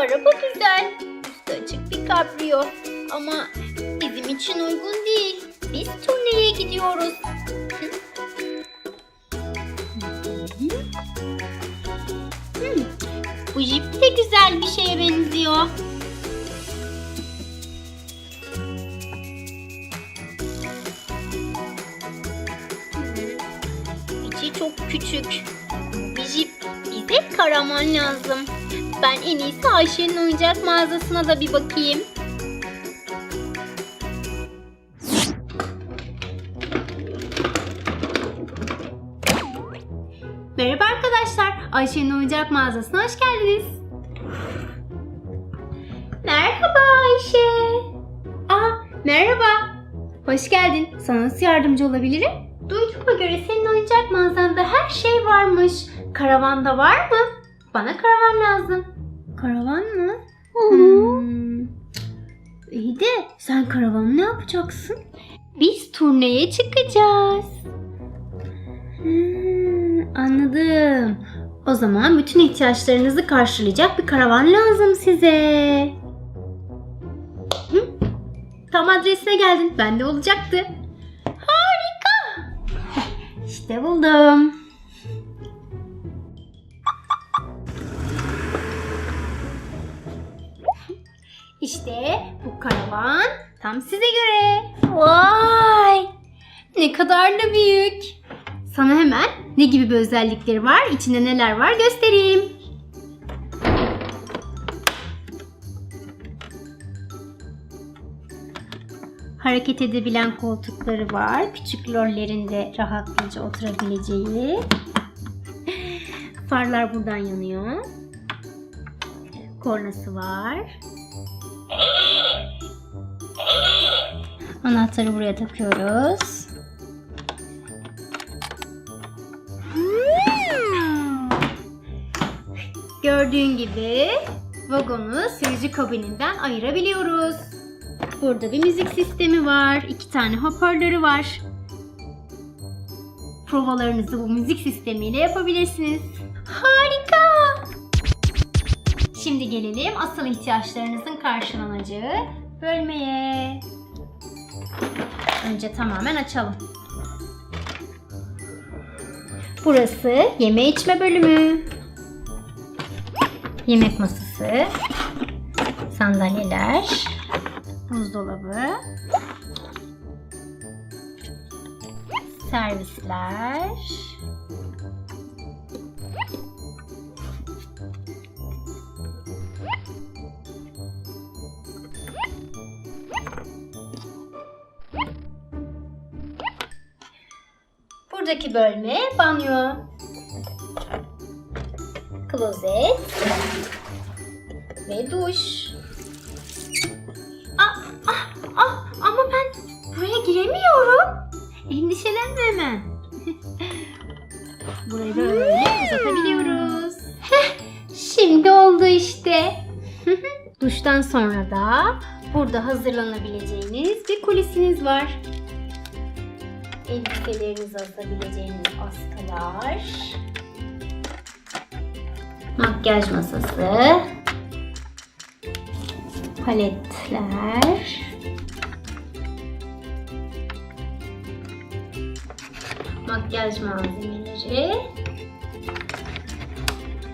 araba güzel. Üstü açık bir kabrio. Ama bizim için uygun değil. Biz turneye gidiyoruz. Hmm, Bu jip de güzel bir şeye benziyor. İçi çok küçük. Bir jip bize karaman lazım. Ben en iyisi Ayşe'nin oyuncak mağazasına da bir bakayım. Merhaba arkadaşlar. Ayşe'nin oyuncak mağazasına hoş geldiniz. Merhaba Ayşe. Aa, merhaba. Hoş geldin. Sana nasıl yardımcı olabilirim? Duyduğuma göre senin oyuncak mağazanda her şey varmış. Karavan da var mı? Bana karavan lazım. Karavan mı? Hmm. İyi de sen karavanı ne yapacaksın? Biz turneye çıkacağız. Hmm, anladım. O zaman bütün ihtiyaçlarınızı karşılayacak bir karavan lazım size. Hı? Tam adresine geldin. Bende olacaktı. Harika. İşte buldum. İşte bu karavan tam size göre. Vay! Ne kadar da büyük. Sana hemen ne gibi bir özellikleri var, içinde neler var göstereyim. Hareket edebilen koltukları var. Küçük lollerin de rahatlıca oturabileceği. Farlar buradan yanıyor. Kornası var. Anahtarı buraya takıyoruz. Gördüğün gibi vagonu sürücü kabininden ayırabiliyoruz. Burada bir müzik sistemi var. iki tane hoparlörü var. Provalarınızı bu müzik sistemiyle yapabilirsiniz. Harika! Şimdi gelelim asıl ihtiyaçlarınızın karşılanacağı bölmeye. Önce tamamen açalım. Burası yeme içme bölümü. Yemek masası, sandalyeler, buzdolabı, servisler, Buradaki bölme banyo. Klozet ve duş. Ah, ah, ah, ama ben buraya giremiyorum. Endişelenme hemen. Burayı böyle uzatabiliyoruz. Heh, şimdi oldu işte. Duştan sonra da burada hazırlanabileceğiniz bir kulisiniz var. Elbiselerinizi asabileceğiniz askalar. Makyaj masası. Paletler. Makyaj malzemeleri.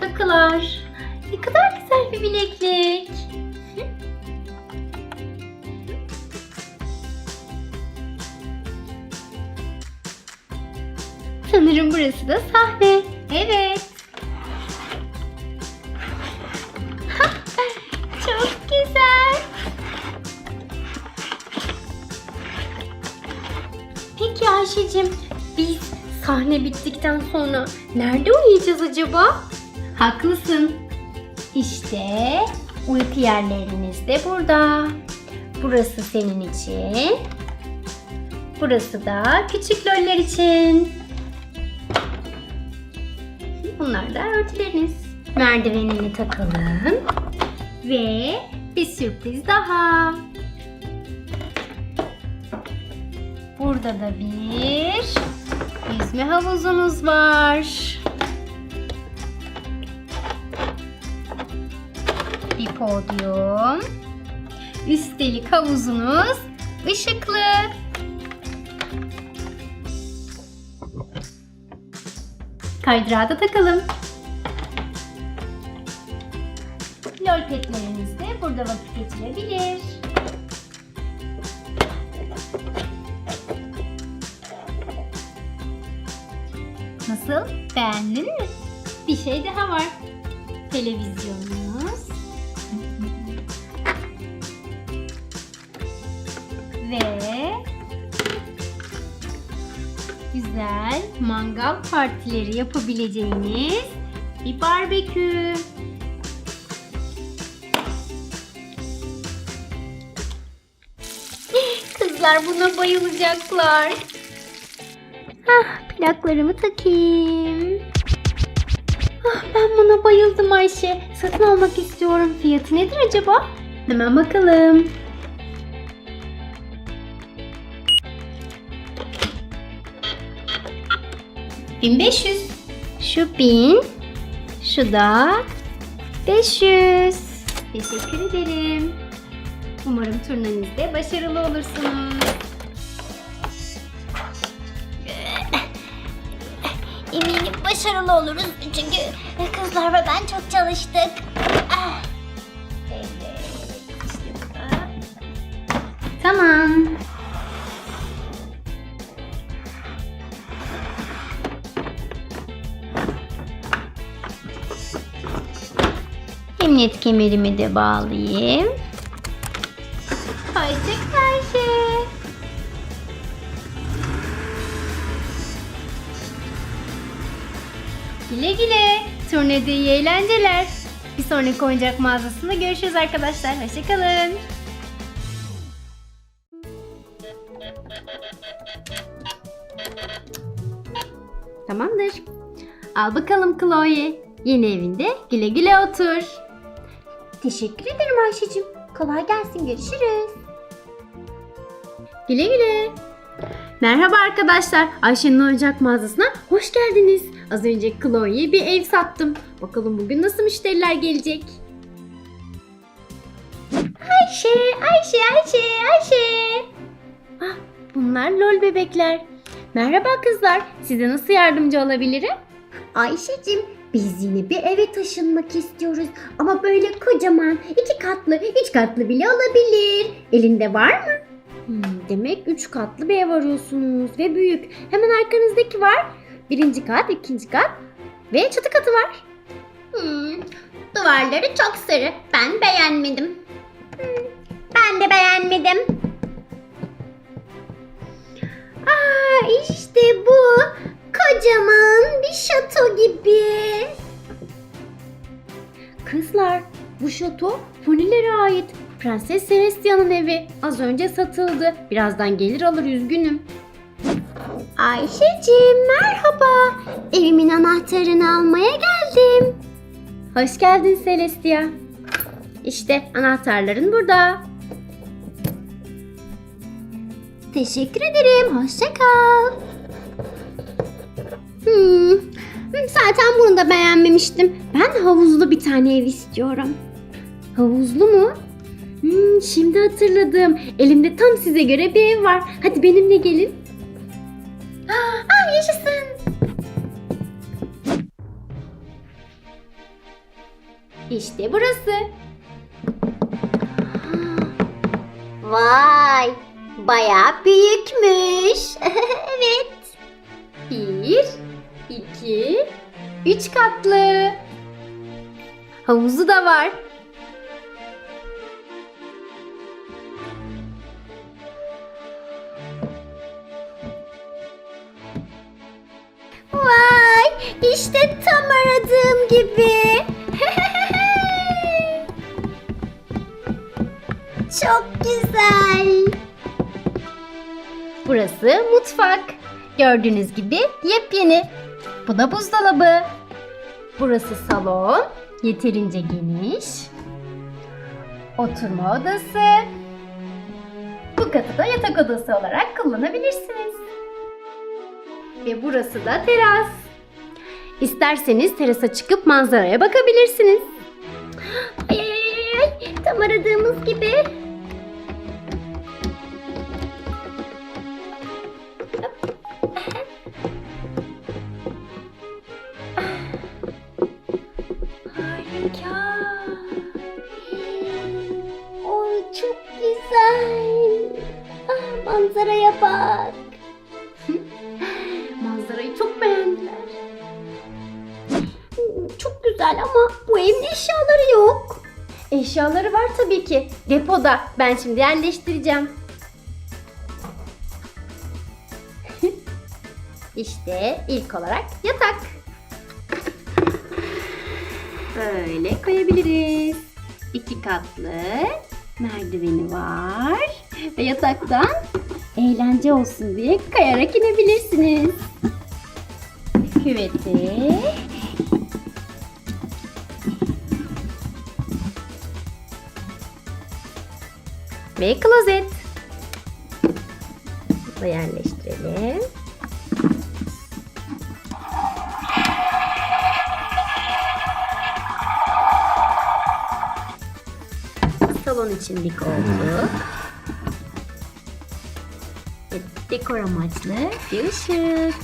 Takılar. Ne kadar güzel bir bileklik. Sanırım burası da sahne. Evet. Çok güzel. Peki Ayşe'cim biz sahne bittikten sonra nerede uyuyacağız acaba? Haklısın. İşte uyku yerleriniz de burada. Burası senin için. Burası da küçük loller için. Bunlar da örtüleriniz. Merdivenini takalım. Ve bir sürpriz daha. Burada da bir yüzme havuzumuz var. bir podyum. Üstelik havuzunuz ışıklı. Kaydırağı da takalım. Lol petleriniz de burada vakit geçirebilir. Nasıl? Beğendin mi? Bir şey daha var. Televizyonumuz. Mangal partileri yapabileceğiniz bir barbekü. Kızlar buna bayılacaklar. Ah, plaklarımı takayım. Ah, ben buna bayıldım Ayşe. Satın almak istiyorum. Fiyatı nedir acaba? Hemen bakalım. ...1500. Şu 1000. Şu da 500. Teşekkür ederim. Umarım turnenizde başarılı olursunuz. Eminim başarılı oluruz çünkü kızlar ve ben çok çalıştık. Evet, işte. Tamam. Emniyet kemerimi de bağlayayım. Hoşça Ayşe. Güle güle. Turnede iyi eğlenceler. Bir sonraki oyuncak mağazasında görüşürüz arkadaşlar. Hoşçakalın. Tamamdır. Al bakalım Chloe. Yeni evinde güle güle otur. Teşekkür ederim Ayşe'cim. Kolay gelsin görüşürüz. Güle güle. Merhaba arkadaşlar. Ayşe'nin oyuncak mağazasına hoş geldiniz. Az önce Chloe'ye bir ev sattım. Bakalım bugün nasıl müşteriler gelecek. Ayşe, Ayşe, Ayşe, Ayşe. Ah, bunlar lol bebekler. Merhaba kızlar. Size nasıl yardımcı olabilirim? Ayşe'cim biz yine bir eve taşınmak istiyoruz ama böyle kocaman iki katlı, üç katlı bile olabilir. Elinde var mı? Hmm, demek üç katlı bir ev arıyorsunuz ve büyük. Hemen arkanızdaki var. Birinci kat, ikinci kat ve çatı katı var. Hmm, duvarları çok sarı. Ben beğenmedim. Şato Fonilere ait. Prenses Celestia'nın evi. Az önce satıldı. Birazdan gelir alır üzgünüm. Ayşe'cim merhaba. Evimin anahtarını almaya geldim. Hoş geldin Celestia. İşte anahtarların burada. Teşekkür ederim. Hoşça kal. Hmm, zaten bunu da beğenmemiştim. Ben havuzlu bir tane ev istiyorum. Havuzlu mu? Hmm, şimdi hatırladım. Elimde tam size göre bir ev var. Hadi benimle gelin. Ah yaşasın. İşte burası. Vay, bayağı büyükmüş. evet. Bir, iki, üç katlı. Havuzu da var. Vay, işte tam aradığım gibi. Çok güzel. Burası mutfak. Gördüğünüz gibi yepyeni. Bu da buzdolabı. Burası salon. Yeterince geniş. Oturma odası. Bu katı da yatak odası olarak kullanabilirsiniz. Ve burası da teras. İsterseniz terasa çıkıp manzaraya bakabilirsiniz. Ay, ay, ay, Ay tam aradığımız gibi. Harika. Oy çok güzel. Ah, manzaraya bak. Güzel ama bu evin eşyaları yok. Eşyaları var tabii ki. Depoda. Ben şimdi yerleştireceğim. işte ilk olarak yatak. Böyle koyabiliriz. İki katlı merdiveni var. Ve yataktan eğlence olsun diye kayarak inebilirsiniz. Küveti. Ve klozet. Bunu yerleştirelim. Salon için bir koltuk. Ve dekor amaçlı bir ışık.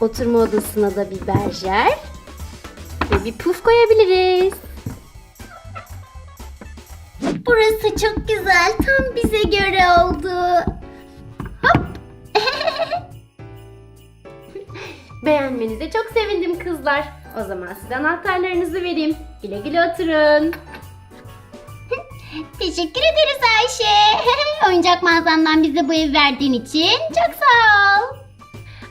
Oturma odasına da bir berjer bir puf koyabiliriz. Burası çok güzel. Tam bize göre oldu. Hop. Beğenmenize çok sevindim kızlar. O zaman size anahtarlarınızı vereyim. Güle güle oturun. Teşekkür ederiz Ayşe. Oyuncak mağazandan bize bu ev verdiğin için çok sağ ol.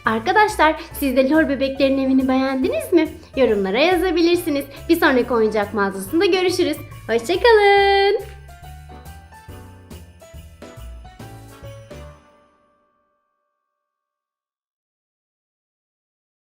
Arkadaşlar siz de lor bebeklerin evini beğendiniz mi? Yorumlara yazabilirsiniz. Bir sonraki oyuncak mağazasında görüşürüz. Hoşçakalın.